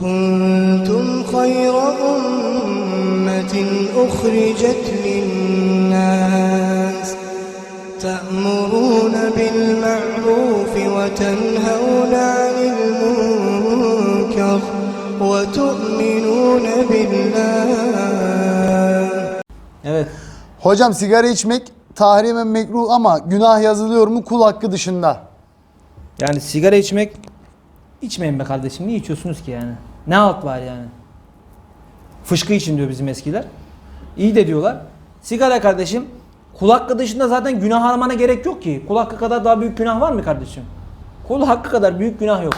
كنتم خير أمة أخرجت للناس تأمرون بالمعروف وتنهون عن المنكر وتؤمنون بالله Evet. Hocam sigara içmek tahrimen mekruh ama günah yazılıyor mu kul hakkı dışında? Yani sigara içmek içmeyin be kardeşim. Niye içiyorsunuz ki yani? Ne alt var yani? Fışkı için diyor bizim eskiler. İyi de diyorlar. Sigara kardeşim kul hakkı dışında zaten günah aramana gerek yok ki. Kul kadar daha büyük günah var mı kardeşim? Kul hakkı kadar büyük günah yok.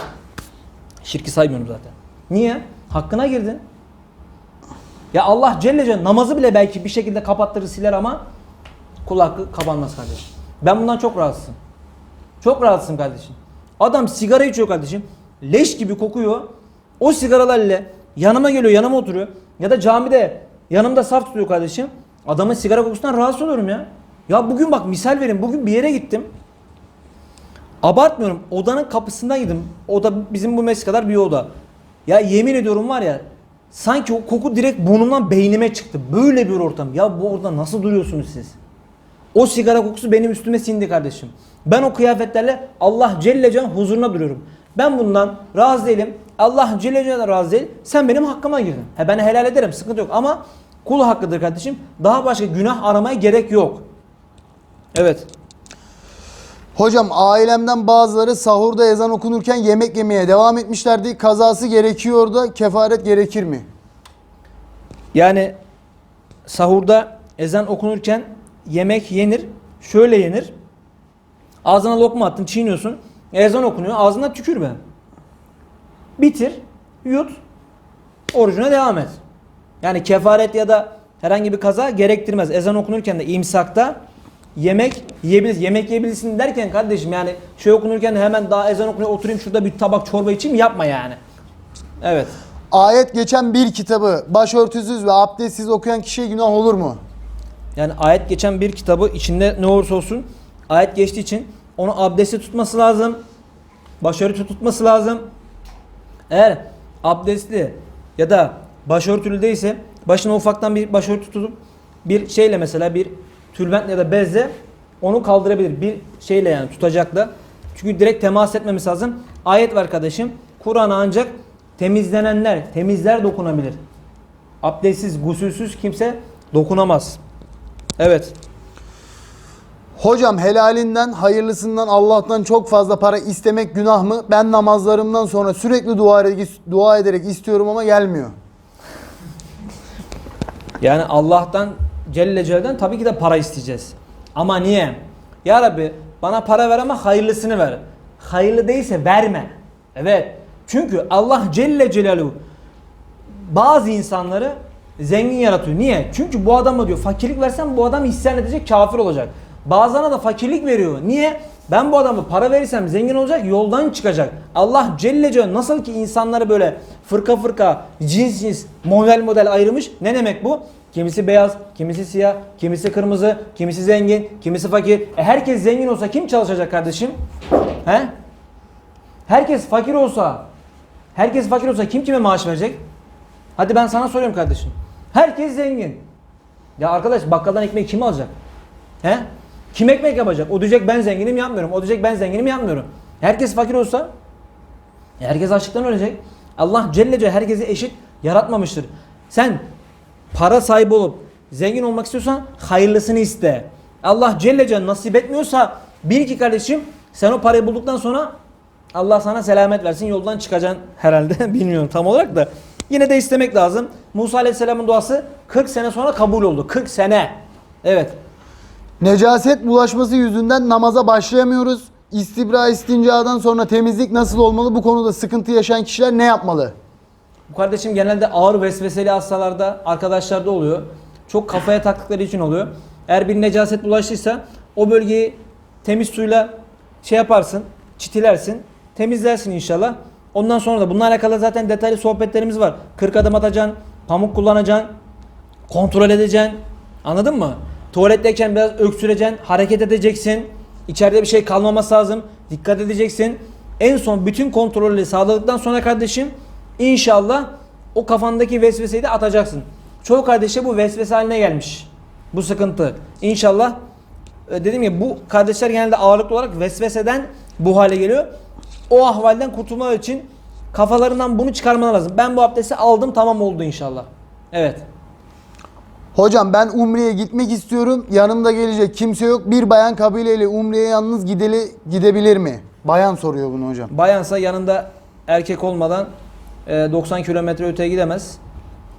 Şirki saymıyorum zaten. Niye? Hakkına girdin. Ya Allah Celle Celle namazı bile belki bir şekilde kapattırır siler ama kul hakkı kapanmaz kardeşim. Ben bundan çok rahatsızım. Çok rahatsızım kardeşim. Adam sigara içiyor kardeşim. Leş gibi kokuyor. O sigaralarla yanıma geliyor, yanıma oturuyor. Ya da camide yanımda saf tutuyor kardeşim. Adamın sigara kokusundan rahatsız oluyorum ya. Ya bugün bak misal verin. Bugün bir yere gittim. Abartmıyorum. Odanın kapısından girdim. Oda bizim bu mes kadar bir oda. Ya yemin ediyorum var ya sanki o koku direkt burnumdan beynime çıktı. Böyle bir ortam. Ya bu orada nasıl duruyorsunuz siz? O sigara kokusu benim üstüme sindi kardeşim. Ben o kıyafetlerle Allah Celle Can huzuruna duruyorum. Ben bundan razı değilim. Allah Celle Can razı değil. Sen benim hakkıma girdin. He ben helal ederim sıkıntı yok ama kul hakkıdır kardeşim. Daha başka günah aramaya gerek yok. Evet. Hocam ailemden bazıları sahurda ezan okunurken yemek yemeye devam etmişlerdi. Kazası gerekiyor da kefaret gerekir mi? Yani sahurda ezan okunurken yemek yenir. Şöyle yenir. Ağzına lokma attın çiğniyorsun. Ezan okunuyor ağzına tükür be. Bitir. Yut. Orucuna devam et. Yani kefaret ya da herhangi bir kaza gerektirmez. Ezan okunurken de imsakta yemek yiyebilirsin. Yemek yiyebilirsin derken kardeşim yani şey okunurken hemen daha ezan okunuyor oturayım şurada bir tabak çorba içeyim yapma yani. Evet. Ayet geçen bir kitabı başörtüsüz ve abdestsiz okuyan kişiye günah olur mu? Yani ayet geçen bir kitabı içinde ne olursa olsun ayet geçtiği için onu abdesti tutması lazım. Başörtü tutması lazım. Eğer abdestli ya da başörtülü değilse başına ufaktan bir başörtü tutup bir şeyle mesela bir tülbentle ya da bezle onu kaldırabilir. Bir şeyle yani tutacakla. Çünkü direkt temas etmemesi lazım. Ayet var kardeşim. Kur'an'a ancak temizlenenler, temizler dokunabilir. Abdestsiz, gusülsüz kimse dokunamaz. Evet. Hocam helalinden, hayırlısından, Allah'tan çok fazla para istemek günah mı? Ben namazlarımdan sonra sürekli dua ederek, dua ederek istiyorum ama gelmiyor. Yani Allah'tan Celle Celle'den tabii ki de para isteyeceğiz. Ama niye? Ya Rabbi bana para ver ama hayırlısını ver. Hayırlı değilse verme. Evet. Çünkü Allah Celle Celaluhu bazı insanları zengin yaratıyor. Niye? Çünkü bu adama diyor fakirlik versen bu adam isyan edecek kafir olacak. Bazılarına da fakirlik veriyor. Niye? Ben bu adama para verirsem zengin olacak yoldan çıkacak. Allah Celle Celaluhu nasıl ki insanları böyle fırka fırka cins cins model model ayırmış. Ne demek bu? Kimisi beyaz, kimisi siyah, kimisi kırmızı, kimisi zengin, kimisi fakir. E herkes zengin olsa kim çalışacak kardeşim? He? Herkes fakir olsa, herkes fakir olsa kim kime maaş verecek? Hadi ben sana soruyorum kardeşim. Herkes zengin. Ya arkadaş bakkaldan ekmek kim alacak? He? Kim ekmek yapacak? O diyecek ben zenginim yapmıyorum. O diyecek ben zenginim yapmıyorum. Herkes fakir olsa herkes açlıktan ölecek. Allah Celle herkesi eşit yaratmamıştır. Sen para sahibi olup zengin olmak istiyorsan hayırlısını iste. Allah Celle nasip etmiyorsa bil ki kardeşim sen o parayı bulduktan sonra Allah sana selamet versin yoldan çıkacaksın herhalde bilmiyorum tam olarak da. Yine de istemek lazım. Musa Aleyhisselam'ın duası 40 sene sonra kabul oldu. 40 sene. Evet. Necaset bulaşması yüzünden namaza başlayamıyoruz. İstibra istincadan sonra temizlik nasıl olmalı? Bu konuda sıkıntı yaşayan kişiler ne yapmalı? Bu kardeşim genelde ağır vesveseli hastalarda, arkadaşlarda oluyor. Çok kafaya taktıkları için oluyor. Eğer bir necaset bulaştıysa o bölgeyi temiz suyla şey yaparsın, çitilersin, temizlersin inşallah. Ondan sonra da bununla alakalı zaten detaylı sohbetlerimiz var. 40 adım atacaksın, pamuk kullanacaksın, kontrol edeceksin. Anladın mı? Tuvaletteyken biraz öksüreceksin, hareket edeceksin. İçeride bir şey kalmaması lazım. Dikkat edeceksin. En son bütün kontrolleri sağladıktan sonra kardeşim İnşallah o kafandaki vesveseyi de atacaksın. Çoğu kardeşe bu vesvese haline gelmiş. Bu sıkıntı. İnşallah e, dedim ya bu kardeşler genelde ağırlıklı olarak vesveseden bu hale geliyor. O ahvalden kurtulmak için kafalarından bunu çıkarman lazım. Ben bu abdesti aldım tamam oldu inşallah. Evet. Hocam ben Umre'ye gitmek istiyorum. Yanımda gelecek kimse yok. Bir bayan kabileyle Umre'ye yalnız gideli gidebilir mi? Bayan soruyor bunu hocam. Bayansa yanında erkek olmadan e, 90 kilometre öteye gidemez.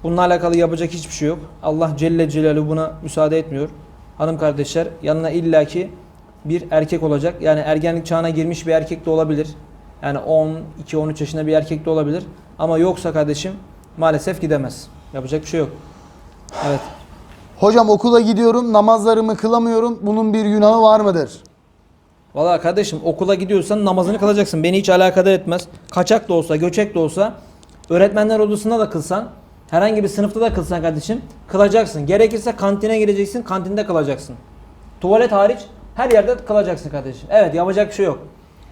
Bununla alakalı yapacak hiçbir şey yok. Allah Celle Celaluhu buna müsaade etmiyor. Hanım kardeşler yanına illaki bir erkek olacak. Yani ergenlik çağına girmiş bir erkek de olabilir. Yani 12-13 yaşında bir erkek de olabilir. Ama yoksa kardeşim maalesef gidemez. Yapacak bir şey yok. Evet. Hocam okula gidiyorum. Namazlarımı kılamıyorum. Bunun bir günahı var mıdır? Valla kardeşim okula gidiyorsan namazını kılacaksın. Beni hiç alakadar etmez. Kaçak da olsa, göçek de olsa, öğretmenler odasında da kılsan, herhangi bir sınıfta da kılsan kardeşim, kılacaksın. Gerekirse kantine gireceksin, kantinde kılacaksın. Tuvalet hariç her yerde kılacaksın kardeşim. Evet yapacak bir şey yok.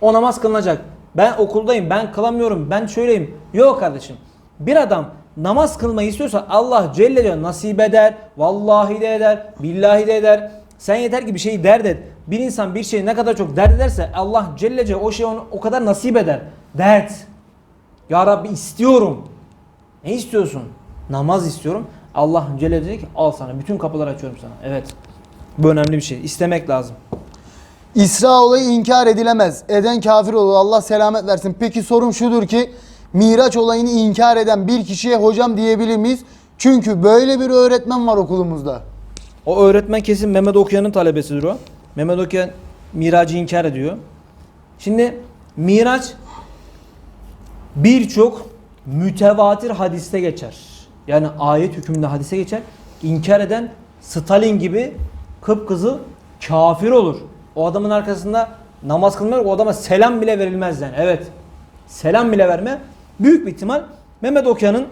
O namaz kılınacak. Ben okuldayım, ben kılamıyorum, ben şöyleyim. Yok kardeşim. Bir adam namaz kılmayı istiyorsa Allah Celle Celaluhu nasip eder. Vallahi de eder, billahi de eder. Sen yeter ki bir şeyi dert et. Bir insan bir şeyi ne kadar çok dert ederse Allah Celle Celaluhu o şeyi ona o kadar nasip eder. Dert. Ya Rabbi istiyorum. Ne istiyorsun? Namaz istiyorum. Allah Celle Celaluhu ki al sana. Bütün kapıları açıyorum sana. Evet. Bu önemli bir şey. İstemek lazım. İsra olayı inkar edilemez. Eden kafir olur. Allah selamet versin. Peki sorum şudur ki Miraç olayını inkar eden bir kişiye hocam diyebilir miyiz? Çünkü böyle bir öğretmen var okulumuzda. O öğretmen kesin Mehmet Okuyan'ın talebesidir o. Mehmet Okuyan miracı inkar ediyor. Şimdi miraç birçok mütevatir hadiste geçer. Yani ayet hükmünde hadise geçer. İnkar eden Stalin gibi kıpkızıl kafir olur. O adamın arkasında namaz kılmıyor, o adama selam bile verilmez yani. Evet. Selam bile verme. Büyük bir ihtimal Mehmet Okuyan'ın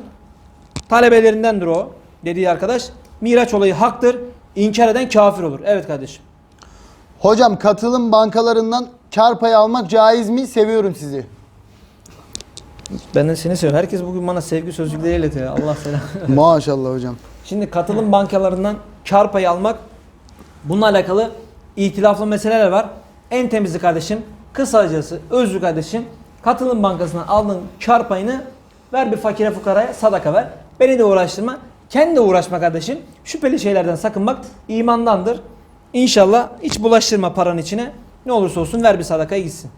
talebelerindendir o dediği arkadaş. Miraç olayı haktır. İnkar eden kafir olur. Evet kardeşim. Hocam katılım bankalarından kar payı almak caiz mi? Seviyorum sizi. Ben de seni seviyorum. Herkes bugün bana sevgi sözcükleri iletiyor. Allah selam. Maşallah hocam. Şimdi katılım bankalarından kar payı almak bununla alakalı itilaflı meseleler var. En temizi kardeşim, kısacası özlü kardeşim katılım bankasından aldığın kar payını ver bir fakire fukaraya sadaka ver. Beni de uğraştırma. Kendi de uğraşma kardeşim. Şüpheli şeylerden sakınmak imandandır. İnşallah hiç bulaştırma paranın içine. Ne olursa olsun ver bir sadakaya gitsin.